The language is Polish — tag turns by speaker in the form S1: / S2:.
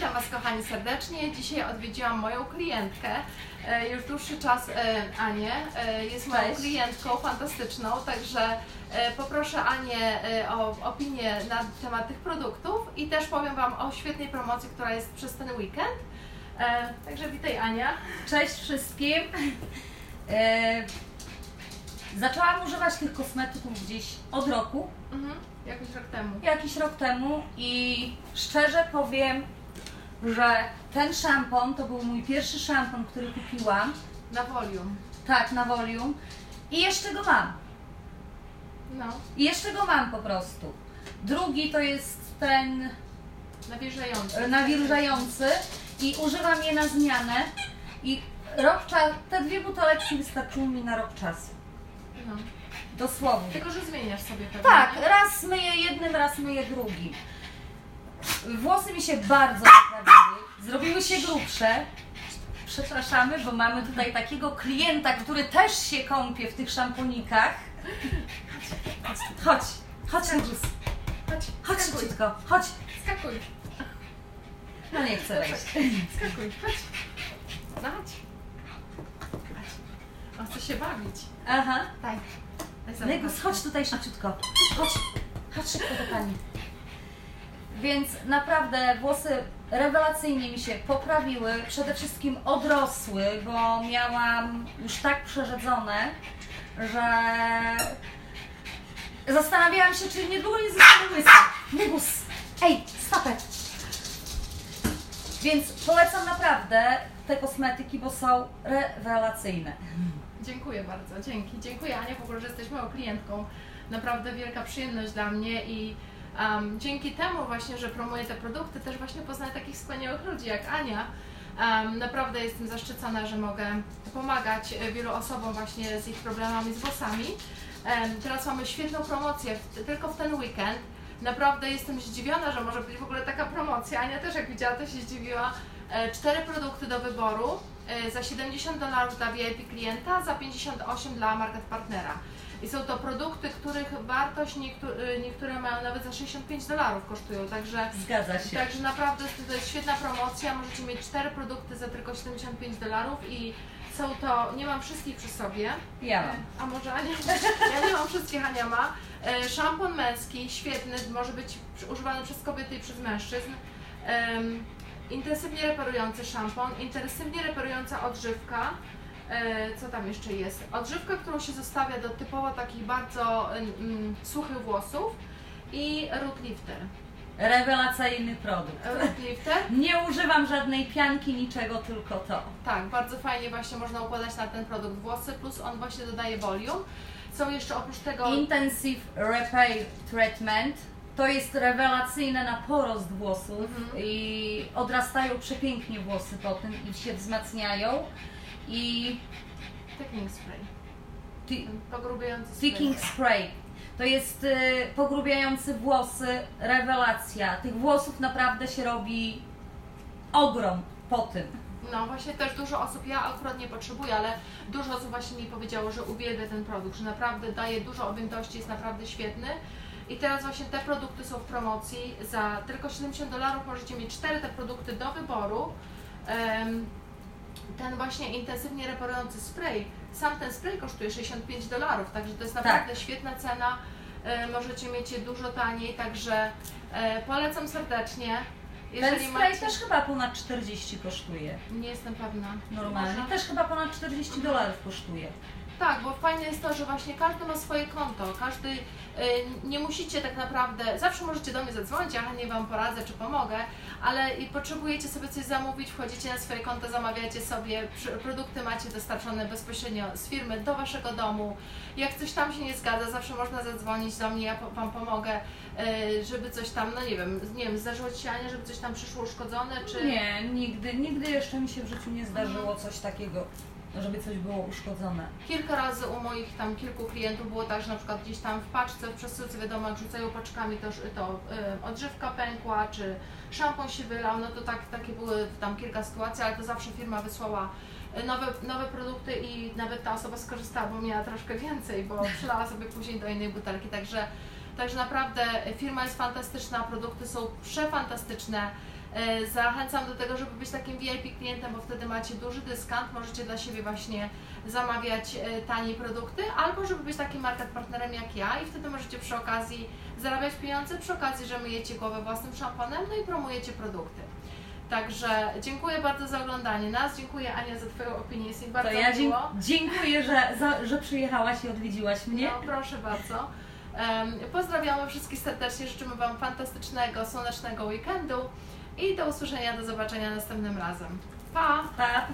S1: Witam Was kochani serdecznie. Dzisiaj odwiedziłam moją klientkę. E, Już dłuższy czas e, Anię. E, Jest moją
S2: Cześć.
S1: klientką fantastyczną, także poproszę Anię o opinię na temat tych produktów i też powiem Wam o świetnej promocji, która jest przez ten weekend. Także witaj Ania.
S2: Cześć wszystkim. Zaczęłam używać tych kosmetyków gdzieś od roku,
S1: Mhm. Jakoś rok temu.
S2: jakiś rok temu i szczerze powiem, że ten szampon to był mój pierwszy szampon, który kupiłam,
S1: Na Volium.
S2: tak, na Volium i jeszcze go mam.
S1: No,
S2: I jeszcze go mam po prostu. Drugi to jest ten
S1: nawilżający.
S2: nawilżający i używam je na zmianę i rok czasu, te dwie buteleczki wystarczyły mi na rok czasu.
S1: No.
S2: Dosłownie.
S1: Tylko, że zmieniasz sobie pewnie.
S2: Tak,
S1: nie?
S2: raz myję jednym, raz myję drugim. Włosy mi się bardzo poprawiły, zrobiły się grubsze. Przepraszamy, bo mamy tutaj takiego klienta, który też się kąpie w tych szamponikach. Chodź, chodź Negus,
S1: Chodź,
S2: chodź
S1: skakuj,
S2: szybciutko, chodź.
S1: skakuj,
S2: No nie chcę wejść.
S1: skakuj, chodź. No chodź. Chodź. On chce się bawić.
S2: Aha.
S1: Sobie
S2: Negus, chodź tutaj szybciutko. Chodź, chodź szybko do pani. Więc naprawdę włosy rewelacyjnie mi się poprawiły, przede wszystkim odrosły, bo miałam już tak przerzedzone, że zastanawiałam się, czy niedługo nie zostanę łysa. Negus, ej, stopę. Więc polecam naprawdę te kosmetyki, bo są rewelacyjne.
S1: Dziękuję bardzo, dzięki. Dziękuję Ania w ogóle, że jesteś moją klientką. Naprawdę wielka przyjemność dla mnie i um, dzięki temu właśnie, że promuję te produkty, też właśnie poznaję takich wspaniałych ludzi jak Ania. Um, naprawdę jestem zaszczycona, że mogę pomagać e, wielu osobom właśnie z ich problemami z włosami. Em, teraz mamy świetną promocję, w, tylko w ten weekend. Naprawdę jestem zdziwiona, że może być w ogóle taka promocja. Ania też jak widziała, to się zdziwiła. E, Cztery produkty do wyboru za 70 dolarów dla VIP klienta, za 58 dla market partnera. I są to produkty, których wartość niektó- e, niektóre mają nawet za 65 dolarów kosztują, także
S2: Zgadza się.
S1: Także naprawdę to jest świetna promocja. Możecie mieć cztery produkty za tylko 75 dolarów i są to, nie mam wszystkich przy sobie.
S2: Ja mam.
S1: A może Ania? Ja nie mam wszystkich, Ania ma. E, Szampon męski, świetny, może być używany przez kobiety i przez mężczyzn. Intensywnie reperujący szampon, intensywnie reperująca odżywka. E, co tam jeszcze jest? Odżywka, którą się zostawia do typowo takich bardzo mm, suchych włosów i root lifter.
S2: Rewelacyjny produkt.
S1: Root lifter
S2: Nie używam żadnej pianki, niczego, tylko to.
S1: Tak, bardzo fajnie właśnie można układać na ten produkt włosy, plus on właśnie dodaje volume. Są jeszcze oprócz tego...
S2: Intensive Repair Treatment to jest rewelacyjne na porost włosów
S1: Mhm.
S2: i odrastają przepięknie włosy po tym i się wzmacniają. I
S1: Thickening spray.
S2: ti-
S1: pogrubiający spray.
S2: Thicking Spray to jest y, pogrubiający włosy, rewelacja. Tych włosów naprawdę się robi ogrom po tym.
S1: No właśnie też dużo osób, ja akurat nie potrzebuję, ale dużo osób właśnie mi powiedziało, że uwielbia ten produkt, że naprawdę daje dużo objętości, jest naprawdę świetny. I teraz właśnie te produkty są w promocji. Za tylko 70 dolarów możecie mieć cztery te produkty do wyboru. Ten właśnie intensywnie reparujący spray, sam ten spray kosztuje 65 dolarów, także to jest naprawdę świetna cena. E, możecie mieć je dużo taniej, także e, polecam serdecznie.
S2: Ten spray też chyba ponad 40 kosztuje.
S1: Nie jestem pewna.
S2: Normalnie. Też chyba ponad 40 dolarów kosztuje.
S1: Tak, bo fajne jest to, że właśnie każdy ma swoje konto, każdy, y, nie musicie tak naprawdę, zawsze możecie do mnie zadzwonić, ja chętnie Wam poradzę czy pomogę, ale i potrzebujecie sobie coś zamówić, wchodzicie na swoje konto, zamawiacie sobie, produkty macie dostarczone bezpośrednio z firmy do Waszego domu. Jak coś tam się nie zgadza, zawsze można zadzwonić do mnie, ja po- Wam pomogę, y, żeby coś tam, no nie wiem, nie wiem, zdarzyło Ci się Ania, żeby coś tam przyszło uszkodzone, czy...
S2: Nie, nigdy, nigdy jeszcze mi się w życiu nie zdarzyło coś takiego, żeby coś było uszkodzone.
S1: Kilka razy u moich tam kilku klientów było tak, że na przykład gdzieś tam w paczce, w przesyłce wiadomo, jak rzucają paczkami, to, to y, odżywka pękła, czy szampon się wylał, no to tak, takie były tam kilka sytuacji, ale to zawsze firma wysłała y, nowe, nowe produkty i nawet ta osoba skorzystała, bo miała troszkę więcej, bo przylała sobie później do innej butelki, także, także naprawdę firma jest fantastyczna, produkty są przefantastyczne. E, Zachęcam do tego, żeby być takim VIP klientem, bo wtedy macie duży dyskont, możecie dla siebie właśnie zamawiać e, tanie produkty, albo żeby być takim market partnerem jak ja i wtedy możecie przy okazji zarabiać pieniądze, przy okazji, że myjecie głowę własnym szamponem, no i promujecie produkty. Także dziękuję bardzo za oglądanie nas, dziękuję Ania za Twoją opinię, jest mi
S2: To
S1: bardzo
S2: ja dzie-
S1: miło.
S2: dziękuję, że, za, że przyjechałaś i odwiedziłaś mnie.
S1: No, proszę bardzo. Em, Pozdrawiamy wszystkich serdecznie, życzymy Wam fantastycznego, słonecznego weekendu i do usłyszenia, do zobaczenia następnym razem. Pa!
S2: Pa!